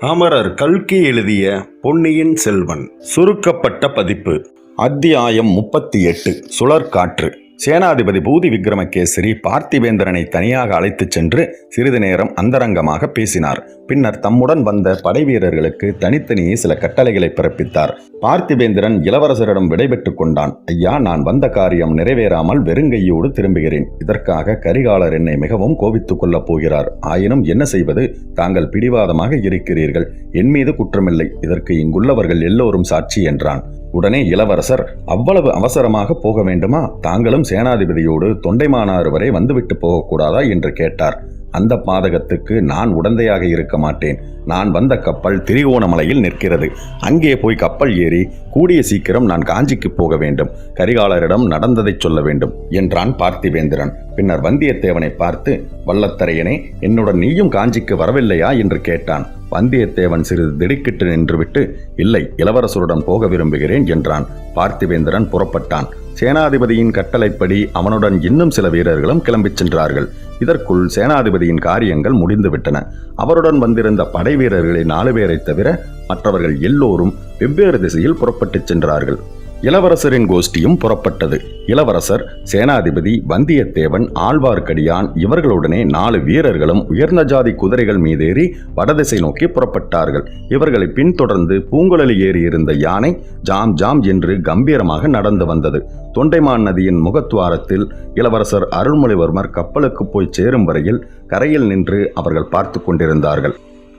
அமரர் கல்கி எழுதிய பொன்னியின் செல்வன் சுருக்கப்பட்ட பதிப்பு அத்தியாயம் முப்பத்தி எட்டு சுழற்காற்று. சேனாதிபதி பூதி விக்ரமகேசரி பார்த்திவேந்திரனை தனியாக அழைத்துச் சென்று சிறிது நேரம் அந்தரங்கமாக பேசினார். பின்னர் தம்முடன் வந்த படை வீரர்களுக்கு தனித்தனியே சில கட்டளைகளை பிறப்பித்தார். பார்த்திவேந்திரன் இளவரசரிடம் விடைபெற்றுக் கொண்டான். ஐயா நான் வந்த காரியம் நிறைவேறாமல் வெறுங்கையோடு திரும்புகிறேன். இதற்காக கரிகாலர் என்னை மிகவும் கோபித்துக் கொள்ளப் போகிறார். ஆயினும் என்ன செய்வது? தாங்கள் பிடிவாதமாக இருக்கிறீர்கள். என் மீது குற்றமில்லை. இதற்கு இங்குள்ளவர்கள் எல்லோரும் சாட்சி என்றான். உடனே இளவரசர் அவ்வளவு அவசரமாக போக வேண்டுமா? தாங்களும் சேனாதிபதியோடு தொண்டைமானாறு வரை வந்துவிட்டு போகக்கூடாதா? என்று கேட்டார். அந்த பாதகத்துக்கு நான் உடந்தையாக இருக்க மாட்டேன். நான் வந்த கப்பல் திரிகோணமலையில் நிற்கிறது. அங்கே போய் கப்பல் ஏறி கூடிய சீக்கிரம் நான் காஞ்சிக்கு போக வேண்டும். கரிகாலரிடம் நடந்ததைச் சொல்ல வேண்டும் என்றான் பார்த்திவேந்திரன். பின்னர் வந்தியத்தேவனை பார்த்து வல்லத்தரையனே என்னுடன் நீயும் காஞ்சிக்கு வரவில்லையா? என்று கேட்டான். வந்தியத்தேவன் சிறிது திடுக்கிட்டு நின்றுவிட்டு இல்லை இளவரசருடன் போக விரும்புகிறேன் என்றான். பார்த்திவேந்திரன் புறப்பட்டான். சேனாதிபதியின் கட்டளைப்படி அவனுடன் இன்னும் சில வீரர்களும் கிளம்பிச் சென்றார்கள். இதற்குள் சேனாதிபதியின் காரியங்கள் முடிந்துவிட்டன. அவருடன் வந்திருந்த படை வீரர்களை நாலு பேரை தவிர மற்றவர்கள் எல்லோரும் வெவ்வேறு திசையில் புறப்பட்டுச் சென்றார்கள். இளவரசரின் கோஷ்டியும் புறப்பட்டது. இளவரசர் சேனாதிபதி வந்தியத்தேவன் ஆழ்வார்க்கடியான் இவர்களுடனே நாலு வீரர்களும் உயர்ந்த ஜாதி குதிரைகள் மீதேறி வடதிசை நோக்கி புறப்பட்டார்கள். இவர்களை பின்தொடர்ந்து பூங்குழலி ஏறியிருந்த யானை ஜாம் ஜாம் என்று கம்பீரமாக நடந்து வந்தது. தொண்டைமான் நதியின் முகத்துவாரத்தில் இளவரசர் அருள்மொழிவர்மர் கப்பலுக்கு போய் சேரும் வரையில் கரையில் நின்று அவர்கள் பார்த்து கொண்டிருந்தார்கள்.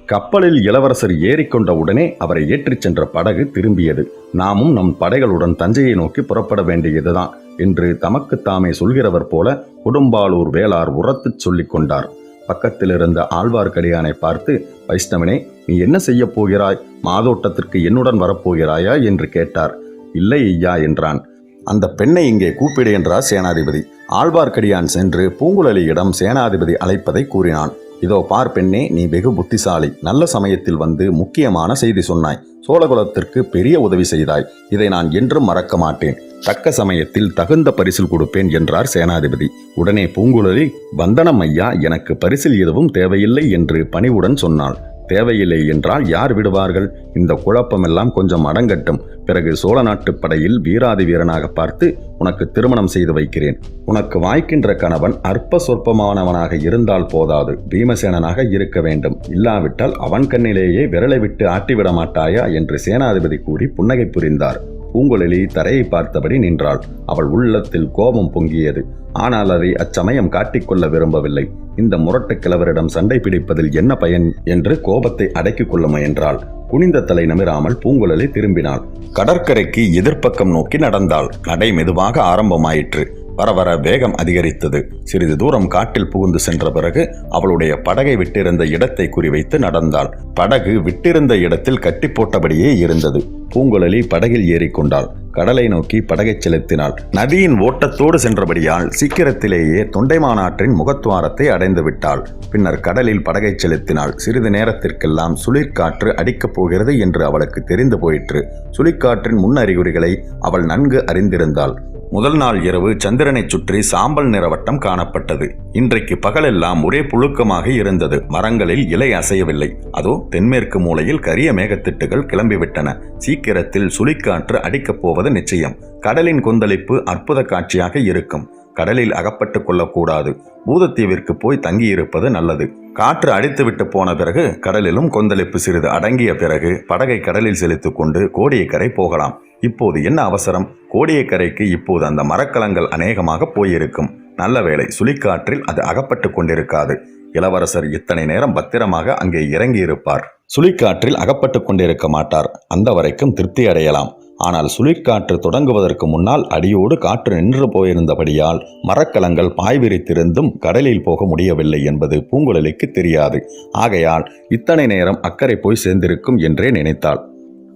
கப்பலில் இளவரசர் ஏறிக்கொண்ட உடனே அவரை ஏற்றிச் சென்ற படகு திரும்பியது. நாமும் நம் படைகளுடன் தஞ்சையை நோக்கி புறப்பட வேண்டியதுதான் என்று தமக்கு தாமே சொல்கிறவர் போல குடும்பாலூர் வேளார் உரத்துச் சொல்லிக் கொண்டார். பக்கத்திலிருந்த ஆழ்வார்க்கடியானை பார்த்து வைஷ்ணவனே நீ என்ன செய்யப் போகிறாய்? மாதோட்டத்திற்கு என்னுடன் வரப்போகிறாயா? என்று கேட்டார். இல்லை ஐயா என்றான். அந்த பெண்ணை இங்கே கூப்பிடு என்றார் சேனாதிபதி. ஆழ்வார்க்கடியான் சென்று பூங்குழலியிடம் சேனாதிபதி அழைப்பதை கூறினான். இதோ பார் பெண்ணே நீ வெகு புத்திசாலி. நல்ல சமயத்தில் வந்து முக்கியமான செய்தி சொன்னாய். சோழகுலத்திற்கு பெரிய உதவி செய்தாய். இதை நான் என்றும் மறக்க மாட்டேன். தக்க சமயத்தில் தகுந்த பரிசில் கொடுப்பேன் என்றார் சேனாதிபதி. உடனே பூங்குழலி வந்தனம் ஐயா எனக்கு பரிசில் எதுவும் தேவையில்லை என்று பணிவுடன் சொன்னாள். தேவையில்லை என்றால் யார் விடுவார்கள்? இந்த குழப்பமெல்லாம் கொஞ்சம் அடங்கட்டும். பிறகு சோழ நாட்டுப் படையில் வீராதி வீரனாக பார்த்து உனக்கு திருமணம் செய்து வைக்கிறேன். உனக்கு வாய்க்கின்ற கணவன் அற்ப சொற்பமானவனாக இருந்தால் போதாது. பீமசேனனாக இருக்க வேண்டும். இல்லாவிட்டால் அவன் கண்ணிலேயே விரலை விட்டு ஆட்டிவிட மாட்டாயா என்று சேனாதிபதி கூறி புன்னகை புரிந்தார். பூங்குழலி தரையை பார்த்தபடி நின்றாள். அவள் உள்ளத்தில் கோபம் பொங்கியது. ஆனால் அதை அச்சமயம் காட்டிக்கொள்ள விரும்பவில்லை. இந்த முரட்டு கிழவரிடம் சண்டை பிடிப்பதில் என்ன பயன் என்று கோபத்தை அடக்கிக் கொள்ள முயன்றாள். குனிந்த தலை நமிராமல் பூங்குழலி திரும்பினாள். கடற்கரைக்கு எதிர்ப்பக்கம் நோக்கி நடந்தாள். நடை மெதுவாக ஆரம்பமாயிற்று. வர வர வேகம் அதிகரித்தது. சிறிது தூரம் காட்டில் புகுந்து சென்ற பிறகு அவளுடைய படகை விட்டிருந்த இடத்தை குறிவைத்து நடந்தாள். படகு விட்டிருந்த இடத்தில் கட்டி போட்டபடியே இருந்தது. பூங்குழலி படகில் ஏறிக்கொண்டாள். கடலை நோக்கி படகை செலுத்தினாள். நதியின் ஓட்டத்தோடு சென்றபடியால் சீக்கிரத்திலேயே தொண்டைமானாற்றின் முகத்துவாரத்தை அடைந்து விட்டாள். பின்னர் கடலில் படகை செலுத்தினாள். சிறிது நேரத்திற்கெல்லாம் சுழிக்காற்று அடிக்கப் போகிறது என்று அவளுக்கு தெரிந்து போயிற்று. சுழிக்காற்றின் முன் அறிகுறிகளை அவள் நன்கு அறிந்திருந்தாள். முதல் நாள் இரவு சந்திரனைச் சுற்றி சாம்பல் நிறவட்டம் காணப்பட்டது. இன்றைக்கு பகலெல்லாம் ஒரே புழுக்கமாக இருந்தது. மரங்களில் இலை அசையவில்லை. அதோ தென்மேற்கு மூலையில் கரிய மேகத்திட்டுகள் கிளம்பிவிட்டன. சீக்கிரத்தில் சுழிக்காற்று அடிக்கப் போவது நிச்சயம். கடலின் கொந்தளிப்பு அற்புத காட்சியாக இருக்கும். கடலில் அகப்பட்டு கொள்ளக்கூடாது. பூதத்தீவிற்கு போய் தங்கியிருப்பது நல்லது. காற்று அடித்துவிட்டு போன பிறகு கடலிலும் கொந்தளிப்பு சிறிது அடங்கிய பிறகு படகை கடலில் செலுத்திக் கொண்டு கோடியக்கரை போகலாம். இப்போது என்ன அவசரம்? கோடியக்கரைக்கு இப்போது அந்த மரக்கலங்கள் அநேகமாக போயிருக்கும். நல்ல வேளை சுழிக்காற்றில் அது அகப்பட்டு கொண்டிருக்காது. இளவரசர் இத்தனை நேரம் பத்திரமாக அங்கே இறங்கியிருப்பார். சுழிக்காற்றில் அகப்பட்டு கொண்டிருக்க மாட்டார். அந்த வரைக்கும் திருப்தி அடையலாம். ஆனால் சுழிற்காற்று தொடங்குவதற்கு முன்னால் அடியோடு காற்று நின்று போயிருந்தபடியால் மரக்கலங்கள் பாய் விரித்திருந்தும் கடலில் போக முடியவில்லை என்பது பூங்குழலிக்கு தெரியாது. ஆகையால் இத்தனை நேரம் அக்கறை போய் சேர்ந்திருக்கும் என்றே நினைத்தாள்.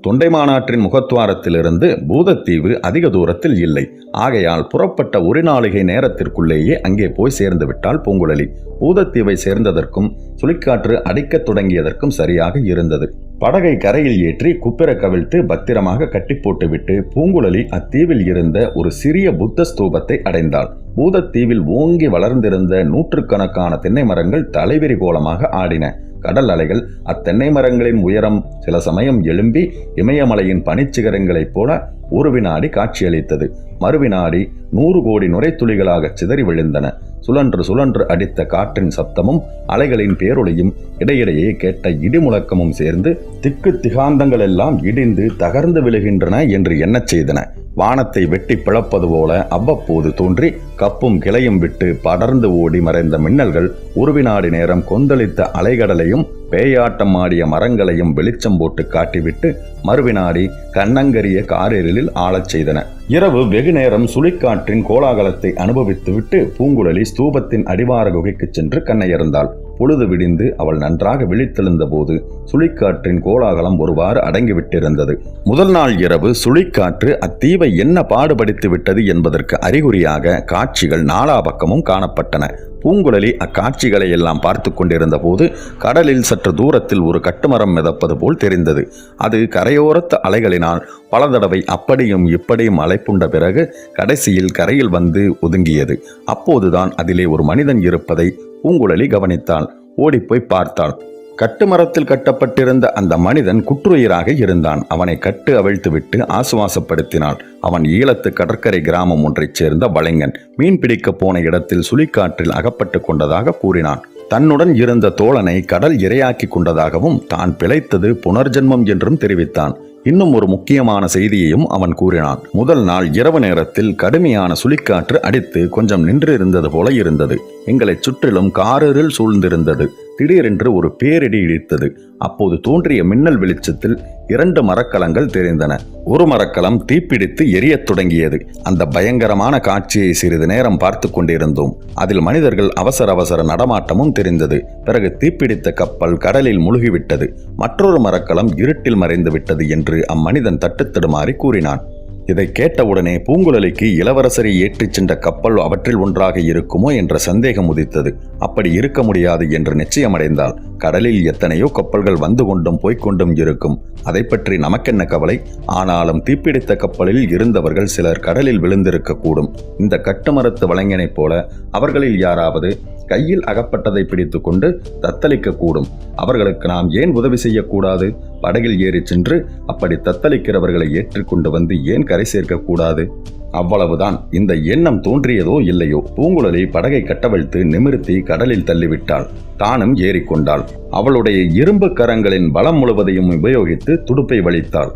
தொண்டை மாநாட்டின் முகத்துவாரத்திலிருந்து பூதத்தீவு அதிக தூரத்தில் இல்லை. ஆகையால் புறப்பட்ட ஒரு நாளிகை நேரத்திற்குள்ளேயே அங்கே போய் சேர்ந்து விட்டாள் பூங்குழலி. பூதத்தீவை சேர்ந்ததற்கும் சுழிக்காற்று அடிக்கத் தொடங்கியதற்கும் சரியாக இருந்தது. படகை கரையில் ஏற்றி குப்பிர கவிழ்த்து பத்திரமாக கட்டி போட்டுவிட்டு பூங்குழலி அத்தீவில் இருந்த ஒரு சிறிய புத்த ஸ்தூபத்தை அடைந்தாள். பூதத்தீவில் ஓங்கி வளர்ந்திருந்த நூற்றுக்கணக்கான தென்னை மரங்கள் தலைவிரி கோலமாக ஆடின. கடல் அலைகள் அத்தென்னை மரங்களின் உயரம் சில சமயம் எழும்பி இமயமலையின் பனிச்சிகரங்களைப் போல ஒரு வினாடி காட்சியளித்தது. மறுவினாடி நூறு கோடி நுரைத்துளிகளாக சிதறி விழுந்தன. சுழன்று சுழன்று அடித்த காற்றின் சப்தமும் அலைகளின் பேரொளியும் இடையிடையே கேட்ட இடிமுழக்கமும் சேர்ந்து திக்கு திகாந்தங்கள் எல்லாம் இடிந்து தகர்ந்து விழுகின்றன என்று எண்ணச் செய்தன. வானத்தை வெட்டி பிளப்பது போல அவ்வப்போது தோன்றி கப்பும் கிளையும் விட்டு படர்ந்து ஓடி மறைந்த மின்னல்கள் ஒரு வினாடி நேரம் கொந்தளித்த அலைகடலையும் பேயாட்டம் ஆடிய மரங்களையும் வெளிச்சம் போட்டு காட்டிவிட்டு மறுவினாடி கண்ணங்கரிய காரெரிலில் ஆளச் செய்தன. இரவு வெகு நேரம் சுழிக்காற்றின் கோலாகலத்தை அனுபவித்துவிட்டு பூங்குழலி ஸ்தூபத்தின் அடிவார குகைக்குச் சென்று கண்ணையர்ந்தாள் பொழுது விடிந்து அவள் நன்றாக விழித்தெழுந்த போது சுழிக்காற்றின் கோலாகலம் ஒருவாறு அடங்கிவிட்டிருந்தது. முதல் நாள் இரவு சுழிக்காற்று அத்தீவை என்ன பாடுபடுத்தி விட்டது என்பதற்கு அறிகுறியாக காட்சிகள் நாலா பக்கமும் காணப்பட்டன. பூங்குழலி அக்காட்சிகளை எல்லாம் பார்த்து கொண்டிருந்த போது கடலில் சற்று தூரத்தில் ஒரு கட்டுமரம் மிதப்பது போல் தெரிந்தது. அது கரையோரத்து அலைகளினால் பல தடவை அப்படியும் இப்படியும் அலைப்புண்ட பிறகு கடைசியில் கரையில் வந்து ஒதுங்கியது. அப்போதுதான் அதிலே ஒரு மனிதன் இருப்பதை பூங்குழலி கவனித்தாள். ஓடிப்போய் பார்த்தாள். கட்டுமரத்தில் கட்டப்பட்டிருந்த அந்த மனிதன் குற்றுயிராக இருந்தான். அவனை கட்டு அவிழ்த்துவிட்டு ஆசுவாசப்படுத்தினாள். அவன் ஈழத்து கடற்கரை கிராமம் ஒன்றைச் சேர்ந்த வளைஞன் மீன் பிடிக்கப் போன இடத்தில் சுழிக்காற்றில் அகப்பட்டு கொண்டதாக கூறினான். தன்னுடன் இருந்த தோழனை கடல் இரையாக்கி கொண்டதாகவும் தான் பிழைத்தது புனர்ஜென்மம் என்றும் தெரிவித்தான். இன்னும் ஒரு முக்கியமான செய்தியையும் அவன் கூறினான். முதல் நாள் இரவு நேரத்தில் கடுமையான சுழிக்காற்று அடித்து கொஞ்சம் நின்றிருந்தது போல இருந்தது. எங்களைச் சுற்றிலும் காரிருள் சூழ்ந்திருந்தது. திடீரென்று ஒரு பேரிடி இடித்தது. அப்போது தோன்றிய மின்னல் வெளிச்சத்தில் இரண்டு மரக்கலங்கள் தெரிந்தன. ஒரு மரக்கலம் தீப்பிடித்து எரியத் தொடங்கியது. அந்த பயங்கரமான காட்சியை சிறிது நேரம் பார்த்து கொண்டிருந்தோம். அதில் மனிதர்கள் அவசர அவசர நடமாட்டமும் தெரிந்தது. பிறகு தீப்பிடித்த கப்பல் கடலில் முழுகிவிட்டது. மற்றொரு மரக்கலம் இருட்டில் மறைந்து விட்டது என்று அம்மனிதன் தட்டுத்தடுமாறி கூறினான். இதை கேட்டவுடனே பூங்குழலிக்கு இளவரசரை ஏற்றிச் சென்ற கப்பல் அவற்றில் ஒன்றாக இருக்குமோ என்ற சந்தேகம் உதித்தது. அப்படி இருக்க முடியாது என்று நிச்சயமடைந்தால் கடலில் எத்தனையோ கப்பல்கள் வந்து கொண்டும் போய்க்கொண்டும் இருக்கும். அதை பற்றி நமக்கென்ன கவலை? ஆனாலும் தீப்பிடித்த கப்பலில் இருந்தவர்கள் சிலர் கடலில் விழுந்திருக்கக்கூடும் இந்த கட்டுமரத்து வளைஞனைப் போல அவர்களில் யாராவது கையில் அகப்பட்டதை பிடித்து கொண்டு தத்தளிக்கக்கூடும் அவர்களுக்கு நாம் ஏன் உதவி செய்யக்கூடாது படகில் ஏறிச் சென்று அப்படி தத்தளிக்கிறவர்களை ஏற்றுக்கொண்டு வந்து ஏன் கரை சேர்க்கக்கூடாது. அவ்வளவுதான். இந்த எண்ணம் தோன்றியதோ இல்லையோ? பூங்குழலி படகை கட்டவழ்த்து நிமிர்த்தி கடலில் தள்ளிவிட்டாள். தானும் ஏறிக்கொண்டாள். அவளுடைய இரும்பு கரங்களின் பலம் முழுவதையும் உபயோகித்து துடுப்பை வலித்தாள்.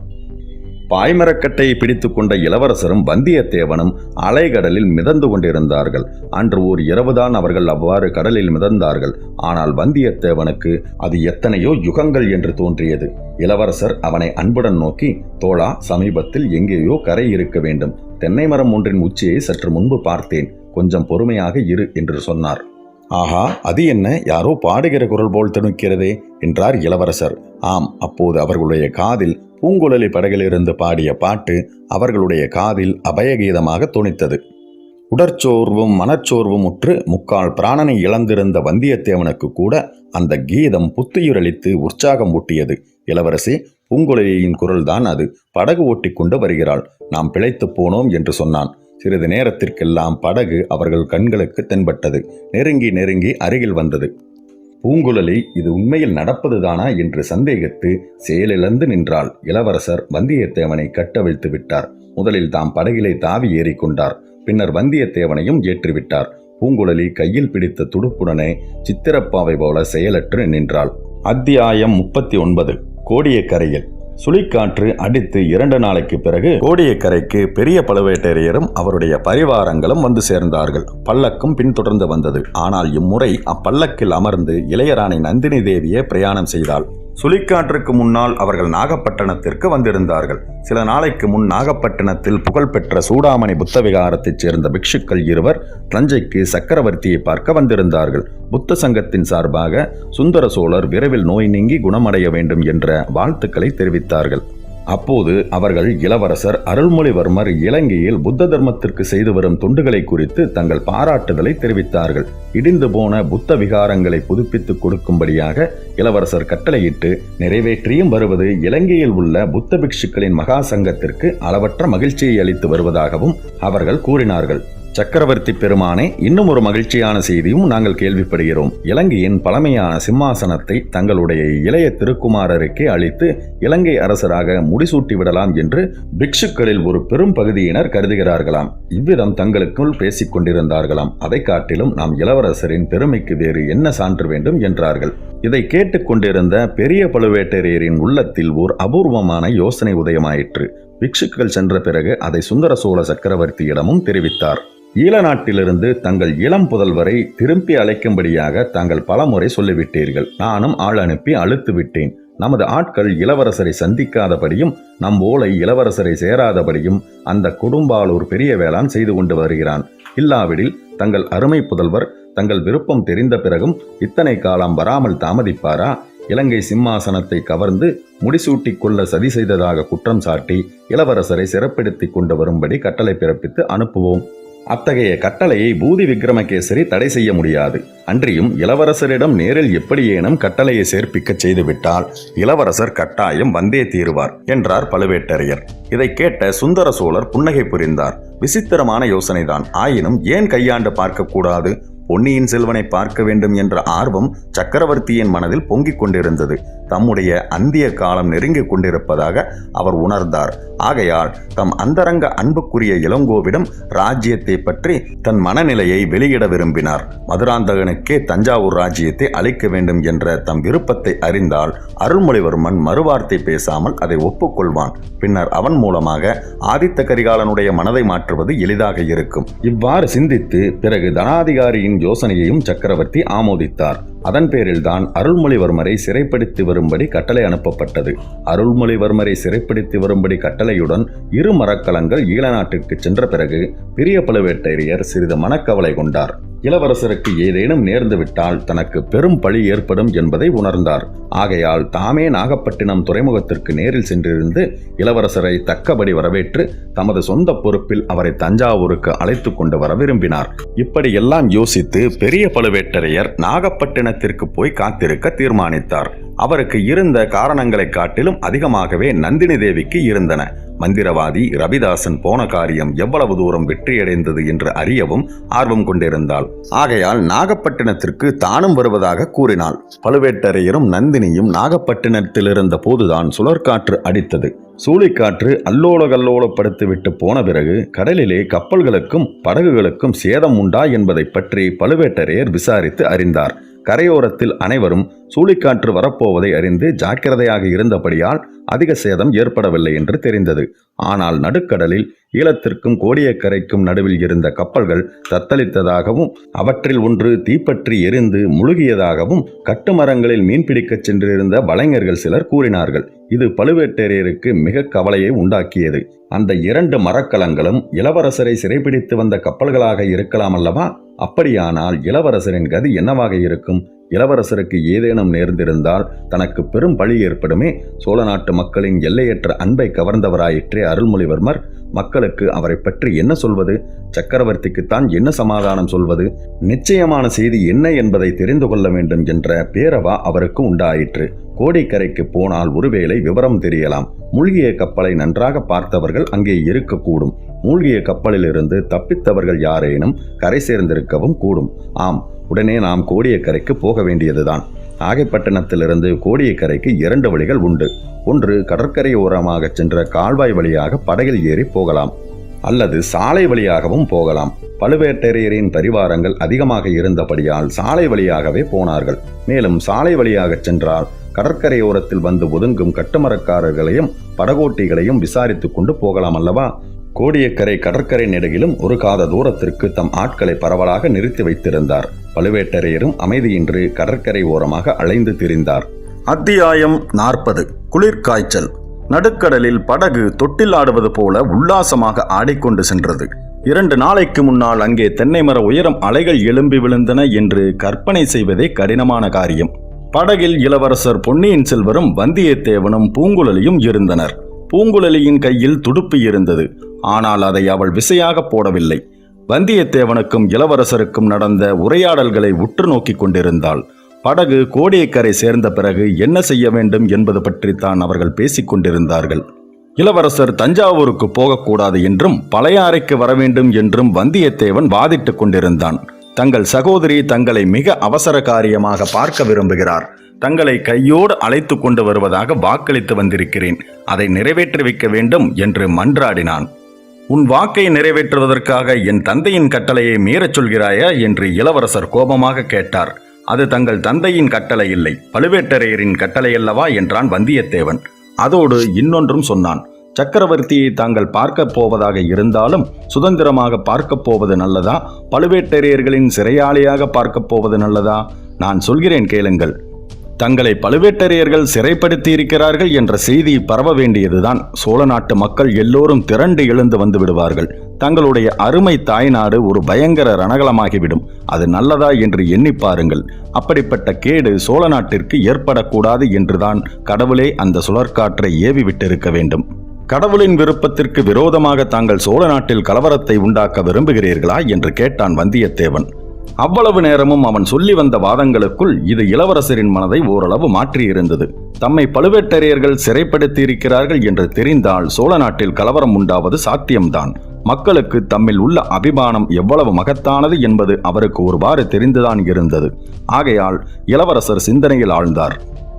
பாய்மரக்கட்டையை பிடித்து கொண்ட இளவரசரும் வந்தியத்தேவனும் அலைகடலில் மிதந்து கொண்டிருந்தார்கள். அன்று ஓர் இரவுதான் அவர்கள் அவ்வாறு கடலில் மிதந்தார்கள். ஆனால் வந்தியத்தேவனுக்கு அது எத்தனையோ யுகங்கள் என்று தோன்றியது. இளவரசர் அவனை அன்புடன் நோக்கி தோழா சமீபத்தில் எங்கேயோ கரை இருக்க வேண்டும். தென்னை மரம் ஒன்றின் உச்சியை சற்று முன்பு பார்த்தேன். கொஞ்சம் பொறுமையாக இரு என்று சொன்னார். ஆஹா அது என்ன? யாரோ பாடுகிற குரல் போல் திணுக்கிறதே என்றார் இளவரசர். ஆம் அப்போது அவர்களுடைய காதில் பூங்குழலி படகிலிருந்து பாடிய பாட்டு அவர்களுடைய காதில் அபயகீதமாக துணித்தது உடற்சோர்வும் மனச்சோர்வும் உற்று முக்கால் பிராணனை இழந்திருந்த வந்தியத்தேவனுக்கு கூட அந்த கீதம் புத்துயிரளித்து உற்சாகம் ஊட்டியது. இளவரசி பூங்குழலியின் குரல்தான் அது. படகு ஓட்டி கொண்டு வருகிறாள். நாம் பிழைத்துப் போனோம் என்று சொன்னான். சிறிது நேரத்திற்கெல்லாம் படகு அவர்கள் கண்களுக்கு தென்பட்டது. நெருங்கி நெருங்கி அருகில் வந்தது. பூங்குழலி இது உண்மையில் நடப்பதுதானா? என்று சந்தேகித்து செயலிழந்து நின்றாள். இளவரசர் வந்தியத்தேவனை கட்டவிழ்த்து விட்டார். முதலில் தாம் படகிலே தாவி ஏறிக்கொண்டார் பின்னர் வந்தியத்தேவனையும் ஏற்றிவிட்டார் பூங்குழலி கையில் பிடித்த துடுப்புடனே சித்திரப்பாவை போல செயலற்று நின்றாள். அத்தியாயம் முப்பத்தி ஒன்பது. கோடியக்கரையில். சுழிக்காற்று அடித்து இரண்டு நாளைக்கு பிறகு கோடியக்கரைக்கு பெரிய பழுவேட்டரையரும் அவருடைய பரிவாரங்களும் வந்து சேர்ந்தார்கள். பல்லக்கும் பின்தொடர்ந்து வந்தது. ஆனால் இம்முறை அப்பல்லக்கில் அமர்ந்து இளையராணி நந்தினி தேவியே பிரயாணம் செய்தாள். சுழிக்காற்றுக்கு முன்னால் அவர்கள் நாகப்பட்டினத்திற்கு வந்திருந்தார்கள். சில நாளைக்கு முன் நாகப்பட்டினத்தில் புகழ்பெற்ற சூடாமணி புத்த விகாரத்தைச் சேர்ந்த பிக்ஷுக்கள் இருவர் தஞ்சைக்கு சக்கரவர்த்தியை பார்க்க வந்திருந்தார்கள். புத்த சங்கத்தின் சார்பாக சுந்தர சோழர் விரைவில் நோய் நீங்கி குணமடைய வேண்டும் என்ற வாழ்த்துக்களை தெரிவித்தார்கள். அப்போது அவர்கள் இளவரசர் அருள்மொழிவர்மர் இலங்கையில் புத்த தர்மத்திற்கு செய்து வரும் தொண்டுகளை குறித்து தங்கள் பாராட்டுதலை தெரிவித்தார்கள். இடிந்து போன புத்த விகாரங்களை புதுப்பித்துக் கொடுக்கும்படியாக இளவரசர் கட்டளையிட்டு நிறைவேற்றியும் வருவது இலங்கையில் உள்ள புத்த பிக்ஷுக்களின் மகா சங்கத்திற்கு அளவற்ற மகிழ்ச்சியை அளித்து வருவதாகவும் அவர்கள் கூறினார்கள். சக்கரவர்த்தி பெருமானே இன்னும் ஒரு மகிழ்ச்சியான செய்தியும் நாங்கள் கேள்விப்படுகிறோம். இலங்கையின் பழமையான சிம்மாசனத்தை தங்களுடைய இளைய திருக்குமாரருக்கே அளித்து இலங்கை அரசராக முடிசூட்டி விடலாம் என்று பிக்ஷுக்களில் ஒரு பெரும் பகுதியினர் கருதுகிறார்களாம். இவ்விதம் தங்களுக்குள் பேசிக் கொண்டிருந்தார்களாம். அதை காட்டிலும் நாம் இளவரசரின் பெருமைக்கு வேறு என்ன சான்று வேண்டும் என்றார்கள். இதை கேட்டுக்கொண்டிருந்த பெரிய பழுவேட்டரையரின் உள்ளத்தில் ஓர் அபூர்வமான யோசனை உதயமாயிற்று. பிக்ஷுக்கள் சென்ற பிறகு அதை சுந்தர சோழ சக்கரவர்த்தியிடமும் தெரிவித்தார். ஈழ நாட்டிலிருந்து தங்கள் இளம் புதல்வரை திருப்பி அழைக்கும்படியாக தாங்கள் பலமுறை சொல்லிவிட்டீர்கள். நானும் ஆள் அனுப்பி அழுத்து விட்டேன் நமது ஆட்கள் இளவரசரை சந்திக்காதபடியும் நம் ஓலை இளவரசரை சேராதபடியும் அந்த குடும்பாலூர் பெரிய வேளான் செய்து கொண்டு வருகிறான். இல்லாவிடில் தங்கள் அருமை புதல்வர் தங்கள் விருப்பம் தெரிந்த பிறகும் இத்தனை காலம் வராமல் தாமதிப்பாரா? இலங்கை சிம்மாசனத்தை கவர்ந்து முடிசூட்டிக் கொள்ள சதி செய்ததாக குற்றம் சாட்டி இளவரசரை சிறப்பிடுத்திக் கொண்டு வரும்படி கட்டளை பிறப்பித்து அனுப்புவோம். அத்தகைய கட்டளையை பூதி விக்ரமகேசரி தடை செய்ய முடியாது. அன்றியும் இளவரசரிடம் நேரில் எப்படியேனும் கட்டளையை சேர்ப்பிக்கச் செய்துவிட்டால் இளவரசர் கட்டாயம் வந்தே தீருவார் என்றார் பழுவேட்டரையர். இதை கேட்ட சுந்தர சோழர் புன்னகை புரிந்தார். விசித்திரமான யோசனைதான். ஆயினும் ஏன் கையாண்டு பார்க்கக்கூடாது பொன்னியின் செல்வனை பார்க்க வேண்டும் என்ற ஆர்வம் சக்கரவர்த்தியின் மனதில் பொங்கிக் கொண்டிருந்தது. தம்முடைய அந்திய காலம் நெருங்கிக் கொண்டிருப்பதாக அவர் உணர்ந்தார். ஆகையால் தம் அந்தரங்க அன்புக்குரிய இளங்கோவிடம் ராஜ்யத்தை பற்றி தன் மனநிலையை வெளியிட விரும்பினார். மதுராந்தகனுக்கே தஞ்சாவூர் ராஜ்யத்தை அளிக்க வேண்டும் என்ற தம் விருப்பத்தை அறிந்தால் அருள்மொழிவர்மன் மறுவார்த்தை பேசாமல் அதை ஒப்புக்கொள்வான். பின்னர் அவன் மூலமாக ஆதித்த கரிகாலனுடைய மனதை மாற்றுவது எளிதாக இருக்கும். இவ்வாறு சிந்தித்து பிறகு தனாதிகாரியின் யோசனையையும் சக்கரவர்த்தி ஆமோதித்தார். அதன் பேரில்தான் அருள்மொழிவர்மரை சிறைப்படுத்தி வரும்படி கட்டளை அனுப்பப்பட்டது. அருள்மொழிவர்மரை சிறைப்படுத்தி வரும்படி கட்டளையுடன் இரு மரக்கலங்கள் ஈழ நாட்டிற்கு சென்ற பிறகு பெரிய பழுவேட்டரையர் சிறிது மனக்கவலை கொண்டார். இளவரசருக்கு ஏதேனும் நேர்ந்துவிட்டால் தனக்கு பெரும் பழி ஏற்படும் என்பதை உணர்ந்தார். ஆகையால் தாமே நாகப்பட்டினம் துறைமுகத்திற்கு நேரில் சென்றிருந்து இளவரசரை தக்கபடி வரவேற்று தமது சொந்த பொறுப்பில் அவரை தஞ்சாவூருக்கு அழைத்து கொண்டு வர விரும்பினார். இப்படியெல்லாம் யோசித்து பெரிய பழுவேட்டரையர் நாகப்பட்டினத்திற்கு போய் காத்திருக்க தீர்மானித்தார். அவருக்கு இருந்த காரணங்களைக் காட்டிலும் அதிகமாகவே நந்தினி தேவிக்கு இருந்தன. மந்திரவாதி ரவிதாசன் போன காரியம் எவ்வளவு தூரம் வெற்றியடைந்தது என்று அறியவும் ஆர்வம் கொண்டிருந்தாள். ஆகையால் நாகப்பட்டினத்திற்கு தானும் வருவதாக கூறினாள். பழுவேட்டரையரும் நந்தினியும் நாகப்பட்டினத்தில் இருந்த போதுதான் சுழற்காற்று அடித்தது. சூளைக்காற்று அல்லோல கல்லோலப்படுத்தி விட்டு போன பிறகு கடலிலே கப்பல்களுக்கும் படகுகளுக்கும் சேதம் உண்டா என்பதை பற்றி பழுவேட்டரையர் விசாரித்து அறிந்தார். கரையோரத்தில் அனைவரும் சூழிக்காற்று வரப்போவதை அறிந்து ஜாக்கிரதையாக இருந்தபடியால் அதிக சேதம் ஏற்படவில்லை என்று தெரிந்தது. ஆனால் நடுக்கடலில் ஈழத்திற்கும் கோடியக்கரைக்கும் நடுவில் இருந்த கப்பல்கள் தத்தளித்ததாகவும் அவற்றில் ஒன்று தீப்பற்றி எரிந்து முழுகியதாகவும் கட்டுமரங்களில் மீன்பிடிக்கச் சென்றிருந்த வலைஞர்கள் சிலர் கூறினார்கள். இது பழுவேட்டரையருக்கு மிக கவலையை உண்டாக்கியது. அந்த இரண்டு மரக்கலங்களும் இளவரசரை சிறைபிடித்து வந்த கப்பல்களாக இருக்கலாம் அல்லவா? அப்படியானால் இளவரசரின் கதி என்னவாக இருக்கும்? இளவரசருக்கு ஏதேனும் நேர்ந்திருந்தால் தனக்கு பெரும் பழி ஏற்படுமே. சோழ நாட்டு மக்களின் எல்லையற்ற அன்பை கவர்ந்தவராயிற்றே அருள்மொழிவர்மர். மக்களுக்கு அவரை பற்றி என்ன சொல்வது? சக்கரவர்த்திக்குத்தான் என்ன சமாதானம் சொல்வது? நிச்சயமான செய்தி என்ன என்பதை தெரிந்து கொள்ள வேண்டும் என்ற பேரவா அவருக்கு உண்டாயிற்று. கோடிக்கரைக்கு போனால் ஒருவேளை விவரம் தெரியலாம். மூழ்கிய கப்பலை நன்றாக பார்த்தவர்கள் அங்கே இருக்கக்கூடும். மூழ்கிய கப்பலிலிருந்து தப்பித்தவர்கள் யாரேனும் கரை சேர்ந்திருக்கவும் கூடும். ஆம் உடனே நாம் கோடியக்கரைக்கு போக வேண்டியதுதான். நாகைப்பட்டினத்திலிருந்து கோடியக்கரைக்கு இரண்டு வழிகள் உண்டு. ஒன்று கடற்கரை ஓரமாக சென்ற கால்வாய் வழியாக படகில் ஏறி போகலாம். அல்லது சாலை வழியாகவும் போகலாம். பழுவேட்டரையரின் பரிவாரங்கள் அதிகமாக இருந்தபடியால் சாலை வழியாகவே போனார்கள். மேலும் சாலை வழியாக சென்றால் கடற்கரையோரத்தில் வந்து ஒதுங்கும் கட்டுமரக்காரர்களையும் படகோட்டிகளையும் விசாரித்துக் கொண்டு போகலாம் அல்லவா? கோடியக்கரை கடற்கரை நெடுகிலும் ஒரு காத தூரத்திற்கு தம் ஆட்களை பரவலாக நிறுத்தி வைத்திருந்தார். பழுவேட்டரையரும் அமைதியின்றி கடற்கரை ஓரமாக அலைந்து திரிந்தார். அத்தியாயம் நாற்பது. குளிர்காய்ச்சல். நடுக்கடலில் படகு தொட்டில் ஆடுவது போல உல்லாசமாக ஆடிக்கொண்டு சென்றது. இரண்டு நாளைக்கு முன்னால் அங்கே தென்னை மர உயரம் அலைகள் எழும்பி விழுந்தன என்று கற்பனை செய்வதே கடினமான காரியம். படகில் இளவரசர் பொன்னியின் செல்வரும் வந்தியத்தேவனும் பூங்குழலியும் இருந்தனர். பூங்குழலியின் கையில் துடுப்பு இருந்தது. ஆனால் அதை அவள் விசையாக போடவில்லை. வந்தியத்தேவனுக்கும் இளவரசருக்கும் நடந்த உரையாடல்களை உற்று நோக்கி கொண்டிருந்தாள். படகு கோடியக்கரை சேர்ந்த பிறகு என்ன செய்ய வேண்டும் என்பது பற்றித்தான் அவர்கள் பேசிக் கொண்டிருந்தார்கள். இளவரசர் தஞ்சாவூருக்கு போகக்கூடாது என்றும் பழையாறைக்கு வர வேண்டும் என்றும் வந்தியத்தேவன் வாதிட்டுக் கொண்டிருந்தான். தங்கள் சகோதரி தங்களை மிக அவசர காரியமாக பார்க்க விரும்புகிறார். தங்களை கையோடு அழைத்து கொண்டு வருவதாக வாக்களித்து வந்திருக்கிறேன். அதை நிறைவேற்றி வைக்க வேண்டும் என்று மன்றாடினான். உன் வாக்கை நிறைவேற்றுவதற்காக என் தந்தையின் கட்டளையை மீறச் சொல்கிறாயா? என்று இளவரசர் கோபமாக கேட்டார். அது தங்கள் தந்தையின் கட்டளை இல்லை. பழுவேட்டரையரின் கட்டளை அல்லவா என்றான் வந்தியத்தேவன். அதோடு இன்னொன்றும் சொன்னான். சக்கரவர்த்தியை தாங்கள் பார்க்கப் போவதாக இருந்தாலும் சுதந்திரமாக பார்க்கப் போவது நல்லதா? பழுவேட்டரையர்களின் சிறையாளியாக பார்க்கப் போவது நல்லதா? நான் சொல்கிறேன் கேளுங்கள். தங்களை பழுவேட்டரையர்கள் சிறைப்படுத்தி இருக்கிறார்கள் என்ற செய்தி பரவ வேண்டியதுதான். சோழ நாட்டு மக்கள் எல்லோரும் திரண்டு எழுந்து வந்து விடுவார்கள். தங்களுடைய அருமை தாய்நாடு ஒரு பயங்கர ரணகலமாகிவிடும். அது நல்லதா என்று எண்ணி பாருங்கள். அப்படிப்பட்ட கேடு சோழ நாட்டிற்கு ஏற்படக்கூடாது என்றுதான் கடவுளே அந்த சுழற்காற்றை ஏவி விட்டிருக்க வேண்டும். கடவுளின் விருப்பத்திற்கு விரோதமாக தாங்கள் சோழ நாட்டில் கலவரத்தை உண்டாக்க விரும்புகிறீர்களா? என்று கேட்டான் வந்தியத்தேவன். அவ்வளவு நேரமும் அவன் சொல்லி வந்த வாதங்களுக்குள் இது இளவரசரின் மனதை ஓரளவு மாற்றியிருந்தது. தம்மை பழுவேட்டரையர்கள் சிறைப்படுத்தி இருக்கிறார்கள் என்று தெரிந்தால் சோழ நாட்டில் கலவரம் உண்டாவது சாத்தியம்தான். மக்களுக்கு தம்மில் உள்ள அபிமானம் எவ்வளவு மகத்தானது என்பது அவருக்கு ஒருவாறு தெரிந்துதான் இருந்தது. ஆகையால் இளவரசர் சிந்தனையில் ஆழ்ந்தார்.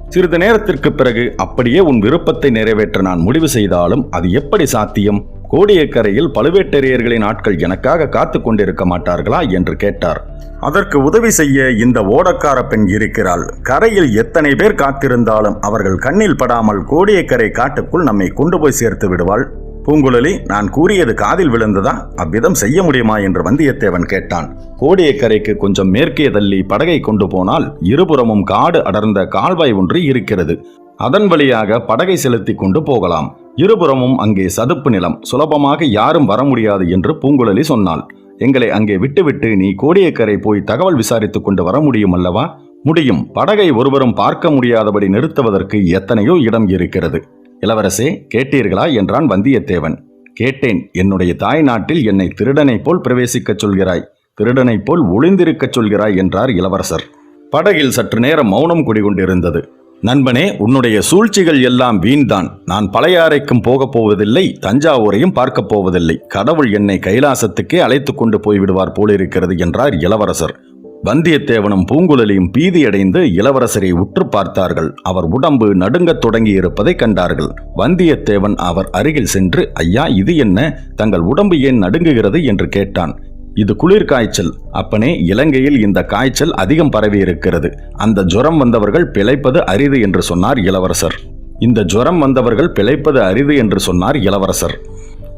சிறிது நேரத்திற்கு பிறகு அப்படியே உன் விருப்பத்தை நிறைவேற்ற நான் முடிவு செய்தாலும் அது எப்படி சாத்தியம்? கோடியக்கரையில் பழுவேட்டரையர்களின் ஆட்கள் எனக்காக காத்து கொண்டிருக்க மாட்டார்களா என்று கேட்டார். அதற்கு உதவி செய்ய இந்த ஓடக்கார பெண் இருக்கிறாள். கரையில் எத்தனை பேர் காத்திருந்தாலும் அவர்கள் கண்ணில் படாமல் கோடியக்கரை காட்டுக்குள் நம்மை கொண்டு போய் சேர்த்து விடுவாள். பூங்குழலி நான் கூறியது காதில் விழுந்ததா? அவ்விதம் செய்ய முடியுமா? என்று வந்தியத்தேவன் கேட்டான். கோடியக்கரைக்கு கொஞ்சம் மேற்கே தள்ளி படகை கொண்டு போனால் இருபுறமும் காடு அடர்ந்த கால்வாய் ஒன்று இருக்கிறது. அதன் வழியாக படகை செலுத்தி கொண்டு போகலாம். இருபுறமும் அங்கே சதுப்பு நிலம். சுலபமாக யாரும் வர முடியாது என்று பூங்குழலி சொன்னாள். எங்களை அங்கே விட்டுவிட்டு நீ கோடியக்கரை போய் தகவல் விசாரித்துக் கொண்டு வர முடியும் அல்லவா? முடியும். படகை ஒருவரும் பார்க்க முடியாதபடி நிறுத்துவதற்கு எத்தனையோ இடம் இருக்கிறது. இளவரசே கேட்டீர்களா என்றான் வந்தியத்தேவன். கேட்டேன். என்னுடைய தாய் நாட்டில் என்னை திருடனைப் போல் பிரவேசிக்கச் சொல்கிறாய். திருடனைப் போல் ஒளிந்திருக்கச் சொல்கிறாய் என்றார் இளவரசர். படகில் சற்று நேரம் மௌனம் குடிகொண்டிருந்தது. நண்பனே உன்னுடைய சூழ்ச்சிகள் எல்லாம் வீண்தான். நான் பழையாறைக்கும் போகப் போவதில்லை தஞ்சாவூரையும் பார்க்கப் போவதில்லை. கடவுள் என்னை கைலாசத்துக்கே அழைத்து கொண்டு போய்விடுவார் போலிருக்கிறது என்றார் இளவரசர். வந்தியத்தேவனும் பூங்குழலியும் பீதியடைந்து இளவரசரை உற்று பார்த்தார்கள். அவர் உடம்பு நடுங்கத் தொடங்கியிருப்பதை கண்டார்கள். வந்தியத்தேவன் அவர் அருகில் சென்று ஐயா இது என்ன? தங்கள் உடம்பு ஏன் நடுங்குகிறது? என்று கேட்டான். இது குளிர் காய்ச்சல். அப்பனே இலங்கையில் இந்த காய்ச்சல் அதிகம் பரவி இருக்கிறது. அந்த ஜுரம் வந்தவர்கள் பிழைப்பது அரிது என்று சொன்னார் இளவரசர். இந்த ஜுரம் வந்தவர்கள் பிழைப்பது அரிது என்று சொன்னார் இளவரசர்.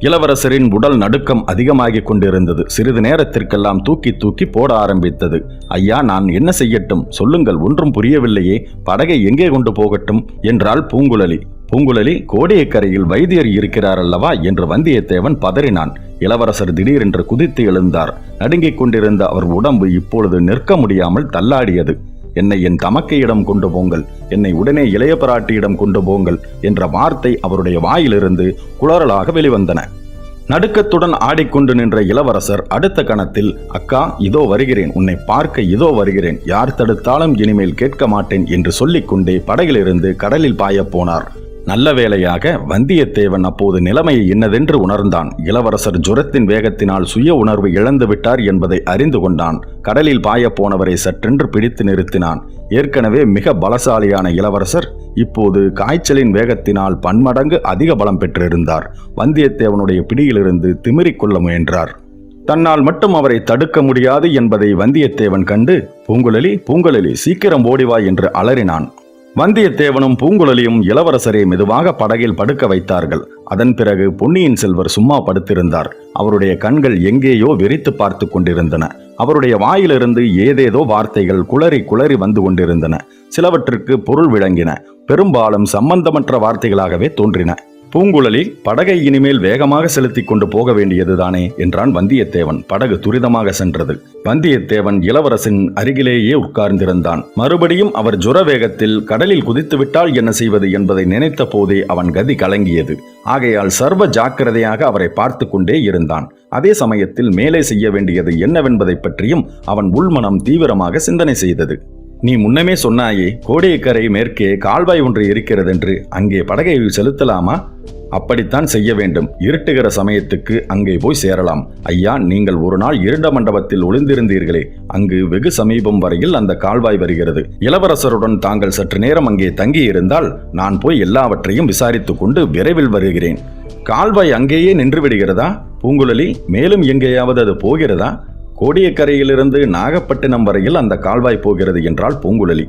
இளவரசரின் உடல் நடுக்கம் அதிகமாகிக் கொண்டிருந்தது. சிறிது நேரத்திற்கெல்லாம் தூக்கி தூக்கி போட ஆரம்பித்தது. ஐயா நான் என்ன செய்யட்டும்? சொல்லுங்கள் ஒன்றும் புரியவில்லையே. படகை எங்கே கொண்டு போகட்டும்? என்றாள் பூங்குழலி. பூங்குழலி கோடியக்கரையில் வைத்தியர் இருக்கிறார் அல்லவா? என்று வந்தியத்தேவன் பதறினான். இளவரசர் திடீரென்று குதித்து எழுந்தார். நடுங்கிக் கொண்டிருந்த அவர் உடம்பு இப்பொழுது நிற்க முடியாமல் தள்ளாடியது. என்னை என் தமக்கையிடம் கொண்டு போங்கள். என்னை உடனே இளைய பிராட்டியிடம் கொண்டு போங்கள் என்ற வார்த்தை அவருடைய வாயிலிருந்து குளறலாக வெளிவந்தன. நடுக்கத்துடன் ஆடிக்கொண்டு நின்ற இளவரசர் அடுத்த கணத்தில் அக்கா இதோ வருகிறேன். உன்னை பார்க்க இதோ வருகிறேன். யார் தடுத்தாலும் இனிமேல் கேட்க மாட்டேன் என்று சொல்லிக்கொண்டே படகிலிருந்து கடலில் பாயப் போனார். நல்ல வேளையாக வந்தியத்தேவன் அப்போது நிலைமை என்னதென்று உணர்ந்தான். இளவரசர் ஜுரத்தின் வேகத்தினால் சுய உணர்வு இழந்து விட்டார் என்பதை அறிந்து கொண்டான். கடலில் பாயப்போனவரை சற்றென்று பிடித்து நிறுத்தினான். ஏற்கனவே மிக பலசாலியான இளவரசர் இப்போது காய்ச்சலின் வேகத்தினால் பன்மடங்கு அதிக பலம் பெற்றிருந்தார். வந்தியத்தேவனுடைய பிடியிலிருந்து திமிரிக்கொள்ள முயன்றார். தன்னால் மட்டும் அவரை தடுக்க முடியாது என்பதை வந்தியத்தேவன் கண்டு பூங்குழலி பூங்குழலி சீக்கிரம் ஓடிவா என்று அலறினான். வந்தியத்தேவனும் பூங்குழலியும் இளவரசரை மெதுவாக படகில் படுக்க வைத்தார்கள். அதன் பிறகு பொன்னியின் செல்வர் சும்மா படுத்திருந்தார். அவருடைய கண்கள் எங்கேயோ வெறித்து பார்த்து கொண்டிருந்தன. அவருடைய வாயிலிருந்து ஏதேதோ வார்த்தைகள் குளறி குளறி வந்து கொண்டிருந்தன. சிலவற்றிற்கு பொருள் விளங்கின. பெரும்பாலும் சம்பந்தமற்ற வார்த்தைகளாகவே தோன்றின. பூங்குழலி படகை இனிமேல் வேகமாக செலுத்திக் கொண்டு போக வேண்டியதுதானே என்றான் வந்தியத்தேவன். படகு துரிதமாக சென்றது. வந்தியத்தேவன் இளவரசின் அருகிலேயே உட்கார்ந்திருந்தான். மறுபடியும் அவர் ஜுர வேகத்தில் கடலில் குதித்துவிட்டால் என்ன செய்வது? என்பதை நினைத்த போதே அவன் கதி கலங்கியது. ஆகையால் சர்வ ஜாக்கிரதையாக அவரை பார்த்து கொண்டே இருந்தான். அதே சமயத்தில் மேலே செய்ய வேண்டியது என்னவென்பதை பற்றியும் அவன் உள்மனம் தீவிரமாக சிந்தனை செய்தது. நீ முன்னமே சொன்னாயே கோடியக்கரை மேற்கே கால்வாய் ஒன்று இருக்கிறதென்று அங்கே படகை செலுத்தலாமா? அப்படித்தான் செய்ய வேண்டும். இருட்டுகிற சமயத்துக்கு அங்கே போய் சேரலாம். ஐயா நீங்கள் ஒரு நாள் இருண்ட மண்டபத்தில் ஒளிந்திருந்தீர்களே. அங்கு வெகு சமீபம் வரையில் அந்த கால்வாய் வருகிறது. இளவரசருடன் தாங்கள் சற்று நேரம் அங்கே தங்கியிருந்தால் நான் போய் எல்லாவற்றையும் விசாரித்துக் கொண்டு விரைவில் வருகிறேன். கால்வாய் அங்கேயே நின்று விடுகிறதா? பூங்குழலி மேலும் எங்கேயாவது அது போகிறதா? கோடியக்கரையிலிருந்து நாகப்பட்டினம் வரையில் அந்த கால்வாய் போகிறது என்றால் பூங்குழலி.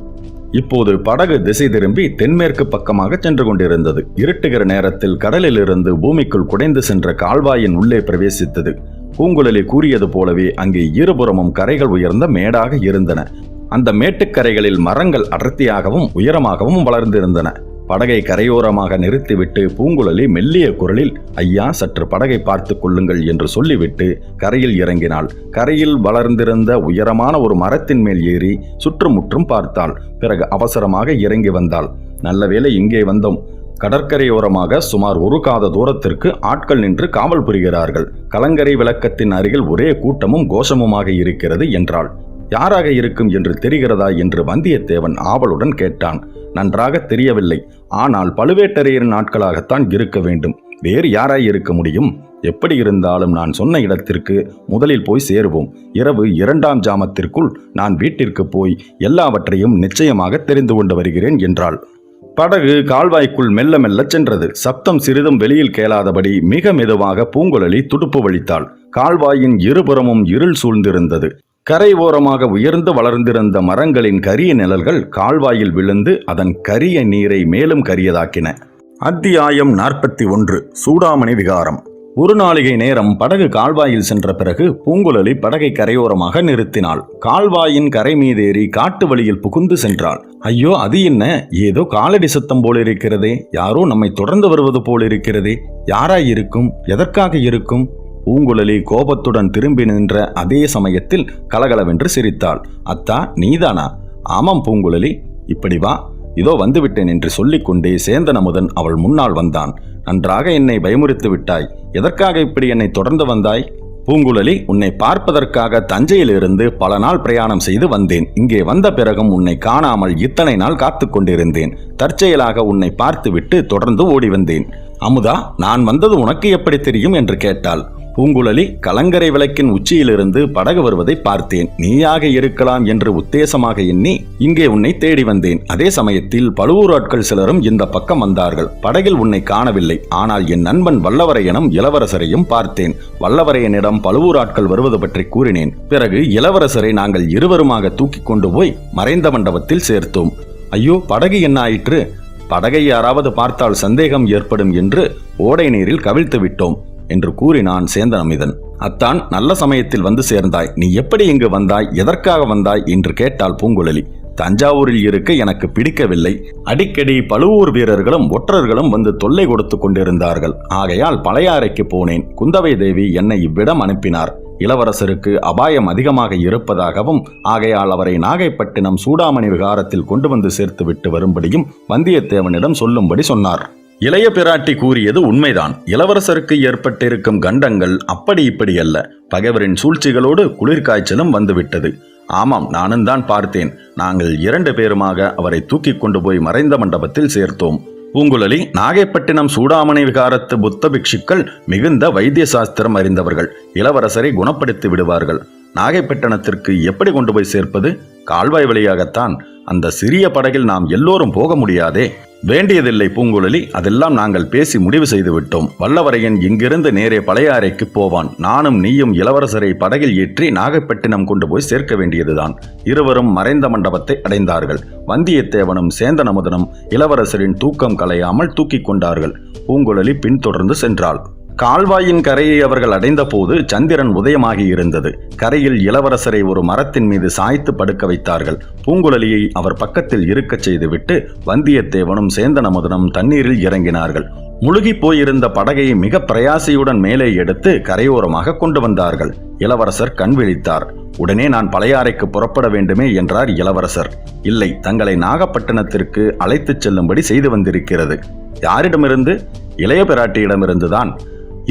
இப்போது படகு திசை திரும்பி தென்மேற்கு பக்கமாக சென்று கொண்டிருந்தது. இருட்டுகிற நேரத்தில் கடலிலிருந்து பூமிக்குள் குடைந்து சென்ற கால்வாயின் உள்ளே பிரவேசித்தது. பூங்குழலி கூறியது போலவே அங்கே இருபுறமும் கரைகள் உயர்ந்த மேடாக இருந்தன. அந்த மேட்டுக்கரைகளில் மரங்கள் அடர்த்தியாகவும் உயரமாகவும் வளர்ந்திருந்தன. படகை கரையோரமாக நிறுத்திவிட்டு பூங்குழலி மெல்லிய குரலில் ஐயா சற்று படகை பார்த்து கொள்ளுங்கள் என்று சொல்லிவிட்டு கரையில் இறங்கினாள். கரையில் வளர்ந்திருந்த உயரமான ஒரு மரத்தின் மேல் ஏறி சுற்றுமுற்றும் பார்த்தாள். பிறகு அவசரமாக இறங்கி வந்தாள். நல்ல வேலை இங்கே வந்தோம். கடற்கரையோரமாக சுமார் ஒரு காத தூரத்திற்கு ஆட்கள் நின்று காவல் புரிகிறார்கள். கலங்கரை விளக்கத்தின் அருகில் ஒரே கூட்டமும் கோஷமுமாக இருக்கிறது என்றாள். யாராக இருக்கும் என்று தெரிகிறதா? என்று வந்தியத்தேவன் ஆவலுடன் கேட்டான். நன்றாக தெரியவில்லை. ஆனால் பழுவேட்டரையரின் நாட்களாகத்தான் இருக்க வேண்டும். வேறு யாராய் இருக்க முடியும்? எப்படி இருந்தாலும் நான் சொன்ன இடத்திற்கு முதலில் போய் சேருவோம். இரவு இரண்டாம் ஜாமத்திற்குள் நான் வீட்டிற்கு போய் எல்லாவற்றையும் நிச்சயமாக தெரிந்து கொண்டு வருகிறேன் என்றாள். படகு கால்வாய்க்குள் மெல்ல மெல்ல சென்றது. சப்தம் சிறிதும் வெளியில் கேளாதபடி மிக மெதுவாக பூங்குழலி துடுப்பு வலித்தாள். கால்வாயின் இருபுறமும் இருள் சூழ்ந்திருந்தது. கரை ஓரமாக உயர்ந்து வளர்ந்திருந்த மரங்களின் கரிய நிழல்கள் கால்வாயில் விழுந்து அதன் கரிய நீரை மேலும் கரியதாக்கின. அத்தியாயம் நாற்பத்தி ஒன்று சூடாமணி விகாரம். ஒரு நாளிகை நேரம் படகு கால்வாயில் சென்ற பிறகு பூங்குழலி படகை கரையோரமாக நிறுத்தினாள். கால்வாயின் கரை மீதேறி காட்டு வழியில் புகுந்து சென்றாள். ஐயோ அது என்ன? ஏதோ காலடி சத்தம் போல் இருக்கிறதே யாரோ நம்மை தொடர்ந்து வருவது போல் இருக்கிறதே யாராய் இருக்கும்? எதற்காக இருக்கும்? பூங்குழலி கோபத்துடன் திரும்பி நின்ற அதே சமயத்தில் கலகலவென்று சிரித்தாள். அத்தா நீதானா? ஆமாம் பூங்குழலி. இப்படி வா. இதோ வந்துவிட்டேன் என்று சொல்லிக்கொண்டே சேந்தன் அமுதன் அவள் முன்னால் வந்தான். நன்றாக என்னை பயமுறுத்து விட்டாய். எதற்காக இப்படி என்னை தொடர்ந்து வந்தாய்? பூங்குழலி உன்னை பார்ப்பதற்காக தஞ்சையிலிருந்து பல நாள் பிரயாணம் செய்து வந்தேன். இங்கே வந்த பிறகும் உன்னை காணாமல் இத்தனை நாள் காத்து கொண்டிருந்தேன். தற்செயலாக உன்னை பார்த்துவிட்டு தொடர்ந்து ஓடி வந்தேன். அமுதா நான் வந்தது உனக்கு எப்படி தெரியும்? என்று கேட்டாள். பூங்குழலி கலங்கரை விளக்கின் உச்சியிலிருந்து படகு வருவதை பார்த்தேன். நீயாக இருக்கலாம் என்று உத்தேசமாக எண்ணி இங்கே உன்னை தேடி வந்தேன். அதே சமயத்தில் பழுவூர் ஆட்கள் சிலரும் இந்த பக்கம் வந்தார்கள். படகில் உன்னை காணவில்லை. ஆனால் என் நண்பன் வல்லவரையனும் இளவரசரையும் பார்த்தேன். வல்லவரையனிடம் பழுவூர் ஆட்கள் வருவது பற்றி கூறினேன். பிறகு இளவரசரை நாங்கள் இருவருமாக தூக்கி கொண்டு போய் மறைந்த மண்டபத்தில் சேர்த்தோம். ஐயோ படகு என்ன ஆயிற்று? படகை யாராவது பார்த்தால் சந்தேகம் ஏற்படும் என்று ஓடை நீரில் கவிழ்த்து விட்டோம். என்று கூறினான் சேந்தனமிதன். அத்தான் நல்ல சமயத்தில் வந்து சேர்ந்தாய். நீ எப்படி இங்கு வந்தாய்? எதற்காக வந்தாய்? என்று கேட்டாள் பூங்குழலி. தஞ்சாவூரில் இருக்க எனக்கு பிடிக்கவில்லை. அடிக்கடி பழுவூர் வீரர்களும் ஒற்றர்களும் வந்து தொல்லை கொடுத்து கொண்டிருந்தார்கள். ஆகையால் பழையாறைக்கு போனேன். குந்தவை தேவி என்னை இவ்விடம் அனுப்பினார். இளவரசருக்கு அபாயம் அதிகமாக இருப்பதாகவும் ஆகையால் அவரை நாகைப்பட்டினம் சூடாமணி விகாரத்தில் கொண்டு வந்து சேர்த்துவிட்டு வரும்படியும் வந்தியத்தேவனிடம் சொல்லும்படி சொன்னார். இளைய பிராட்டி கூறியது உண்மைதான். இளவரசருக்கு ஏற்பட்டிருக்கும் கண்டங்கள் அப்படி இப்படி அல்ல. பகைவரின் சூழ்ச்சிகளோடு குளிர்காய்ச்சலும் வந்துவிட்டது. ஆமாம் நானும் தான் பார்த்தேன். நாங்கள் இரண்டு பேருமாக அவரை தூக்கிக் கொண்டு போய் மறைந்த மண்டபத்தில் சேர்த்தோம். பூங்குழலி நாகைப்பட்டினம் சூடாமணி விகாரத்து புத்த பிக்ஷுக்கள் மிகுந்த வைத்திய சாஸ்திரம் அறிந்தவர்கள். இளவரசரை குணப்படுத்தி விடுவார்கள். நாகைப்பட்டினத்திற்கு எப்படி கொண்டு போய் சேர்ப்பது? கால்வாய் வழியாகத்தான். அந்த சிறிய படகில் நாம் எல்லோரும் போக முடியாதே. வேண்டியதில்லை பூங்குழலி அதெல்லாம் நாங்கள் பேசி முடிவு செய்து விட்டோம். வல்லவரையன் இங்கிருந்து நேரே பழையாறைக்கு போவான். நானும் நீயும் இளவரசரை படகில் ஏற்றி நாகைப்பட்டினம் கொண்டு போய் சேர்க்க வேண்டியதுதான். இருவரும் மறைந்த மண்டபத்தை அடைந்தார்கள். வந்தியத்தேவனும் சேந்தனமுதனும் இளவரசரின் தூக்கம் கலையாமல் தூக்கிக் கொண்டார்கள். பூங்குழலி பின்தொடர்ந்து சென்றாள். கால்வாயின் கரையை அவர்கள் அடைந்தபோது சந்திரன் உதயமாகி இருந்தது. கரையில் இளவரசரை ஒரு மரத்தின் மீது சாய்த்து படுக்க வைத்தார்கள். பூங்குழலியை அவர் பக்கத்தில் இருக்கச் செய்துவிட்டு வந்தியத்தேவனும் சேந்தனமுதனும் தண்ணீரில் இறங்கினார்கள். முழுகி போயிருந்த படகை மிக பிரயாசையுடன் மேலே எடுத்து கரையோரமாக கொண்டு வந்தார்கள். இளவரசர் கண் விழித்தார். உடனே நான் பழையாறைக்கு புறப்பட வேண்டுமே என்றார் இளவரசர். இல்லை தங்களை நாகப்பட்டினத்திற்கு அழைத்துச் செல்லும்படி செய்து வந்திருக்கிறது. யாரிடமிருந்து? இளைய பிராட்டியிடமிருந்துதான்.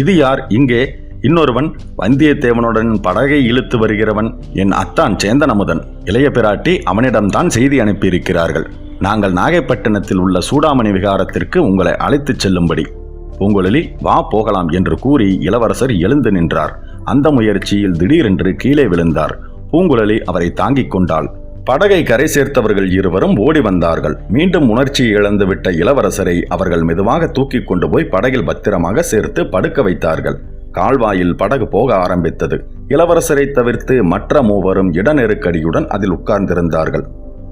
இது யார்? இங்கே இன்னொருவன் வந்தியத்தேவனுடன் படகை இழுத்து வருகிறவன் என் அத்தான் சேந்தனமுதன். இளைய பிராட்டி அவனிடம்தான் செய்தி அனுப்பியிருக்கிறார்கள். நாங்கள் நாகைப்பட்டினத்தில் உள்ள சூடாமணி விகாரத்திற்கு உங்களை அழைத்துச் செல்லும்படி. பூங்குழலி வா போகலாம் என்று கூறி இளவரசர் எழுந்து நின்றார். அந்த முயற்சியில் திடீரென்று கீழே விழுந்தார். பூங்குழலி அவரை தாங்கிக் கொண்டாள். படகை கரை சேர்த்தவர்கள் இருவரும் ஓடி வந்தார்கள். மீண்டும் உணர்ச்சி இழந்துவிட்ட இளவரசரை அவர்கள் மெதுவாக தூக்கிக் கொண்டு போய் படகில் பத்திரமாக சேர்த்து படுக்க வைத்தார்கள். கால்வாயில் படகு போக ஆரம்பித்தது. இளவரசரை தவிர்த்து மற்ற மூவரும் இட நெருக்கடியுடன் அதில் உட்கார்ந்திருந்தார்கள்.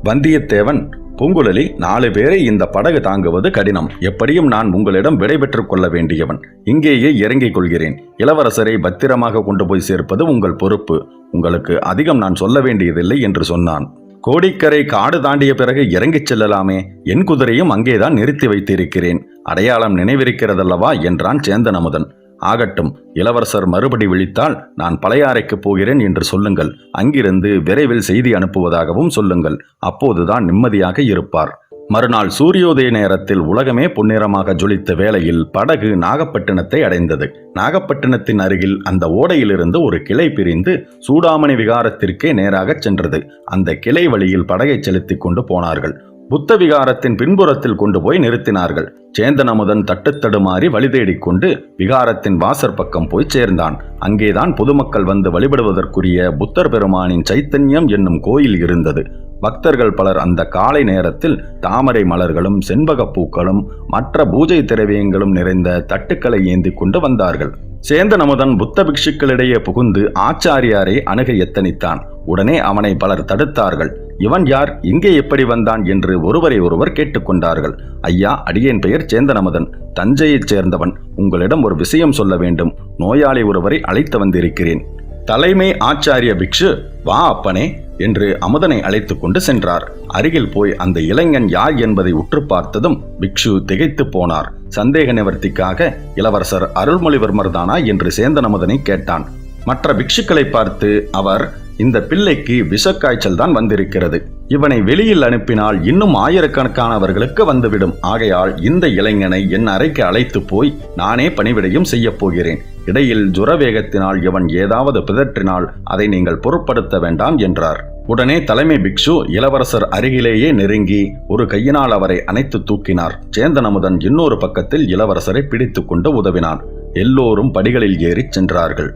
வந்தியத்தேவன் பூங்குழலி நாலு பேரை இந்த படகு தாங்குவது கடினம். எப்படியும் நான் உங்களிடம் விடைபெற்றுக் கொள்ள வேண்டியவன். இங்கேயே இறங்கிக் கொள்கிறேன். இளவரசரை பத்திரமாக கொண்டு போய் சேர்ப்பது உங்கள் பொறுப்பு. உங்களுக்கு அதிகம் நான் சொல்ல வேண்டியதில்லை என்று சொன்னான். கோடிக்கரை காடு தாண்டிய பிறகு இறங்கிச் செல்லலாமே. என் குதிரையும் அங்கேதான் நிறுத்தி வைத்திருக்கிறேன். அடையாளம் நினைவிருக்கிறதல்லவா? என்றான் சேந்தன் அமுதன் ஆகட்டும் இளவரசர் மறுபடி விழித்தால் நான் பழையாறைக்கு போகிறேன் என்று சொல்லுங்கள். அங்கிருந்து விரைவில் செய்தி அனுப்புவதாகவும் சொல்லுங்கள். அப்போதுதான் நிம்மதியாக இருப்பார். மறுநாள் சூரியோதய நேரத்தில் உலகமே பொன்னிறமாக ஜொலித்த வேளையில் படகு நாகப்பட்டினத்தை அடைந்தது. நாகப்பட்டினத்தின் அருகில் அந்த ஓடையிலிருந்து ஒரு கிளை பிரிந்து சூடாமணி விகாரத்திற்கே நேராகச் சென்றது. அந்த கிளை வழியில் படகை செலுத்திக் கொண்டு போனார்கள். புத்த விகாரத்தின் பின்புறத்தில் கொண்டு போய் நிறுத்தினார்கள். சேந்தன் அமுதன் தட்டுத்தடுமாறி வழி தேடிக்கொண்டு விகாரத்தின் வாசற் பக்கம் போய் சேர்ந்தான். அங்கேதான் பொதுமக்கள் வந்து வழிபடுவதற்குரிய புத்தர் பெருமானின் சைத்தன்யம் என்னும் கோயில் இருந்தது. பக்தர்கள் பலர் அந்த காலை நேரத்தில் தாமரை மலர்களும் செண்பகப் பூக்களும் மற்ற பூஜை திரவியங்களும் நிறைந்த தட்டுக்களை ஏந்தி கொண்டு வந்தார்கள். சேந்த அமுதன் புத்த பிக்ஷுக்களிடையே புகுந்து ஆச்சாரியாரை அணுக எத்தனித்தான். உடனே அவனை பலர் தடுத்தார்கள். இவன் யார்? இங்கே எப்படி வந்தான்? என்று ஒருவரை ஒருவர் கேட்டுக்கொண்டார்கள் ஐயா அடியேன் பெயர் சேந்தனமதன் தஞ்சையைச் சேர்ந்தவன். உங்களிடம் ஒரு விஷயம் சொல்ல வேண்டும். நோயாளி ஒருவரை அழைத்து வந்திருக்கிறேன். தலைமை ஆச்சாரிய பிக்ஷு? வா அப்பனே. என்று அமுதனை அழைத்து கொண்டு சென்றார். அருகில் போய் அந்த இளைஞன் யார் என்பதை உற்று பார்த்ததும் பிக்ஷு திகைத்து போனார். சந்தேக நிவர்த்திக்காக இளவரசர் அருள்மொழிவர்மர் தானா என்று சேந்தன் அமுதனை கேட்டான். மற்ற பிக்ஷுக்களை பார்த்து அவர் இந்த பிள்ளைக்கு விஷக்காய்ச்சல் தான் வந்திருக்கிறது. இவனை வெளியில் அனுப்பினால் இன்னும் ஆயிரக்கணக்கானவர்களுக்கு வந்துவிடும். ஆகையால் இந்த இளைஞனை என் அறைக்கு அழைத்து போய் நானே பணிவிடையும் செய்யப் போகிறேன். இடையில் ஜுரவேகத்தினால் இவன் ஏதாவது பிதற்றினால் அதை நீங்கள் பொருட்படுத்த வேண்டாம் என்றார். உடனே தலைமை பிக்ஷு இளவரசர் அருகிலேயே நெருங்கி ஒரு கையினால் அவரை அணைத்து தூக்கினார். சேந்தனமுதன் இன்னொரு பக்கத்தில் இளவரசரை பிடித்துக்கொண்டு உதவினான். எல்லோரும் படிகளில் ஏறிச் சென்றார்கள்.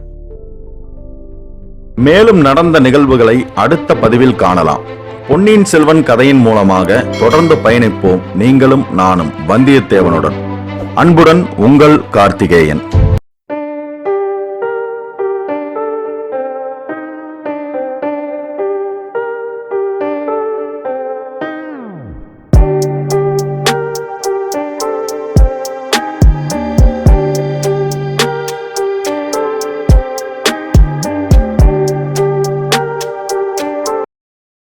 மேலும் நடந்த நிகழ்வுகளை அடுத்த பதிவில் காணலாம். பொன்னியின் செல்வன் கதையின் மூலமாக தொடர்ந்து பயணிப்போம். நீங்களும் நானும் வந்தியத்தேவனுடன். அன்புடன் உங்கள் கார்த்திகேயன்.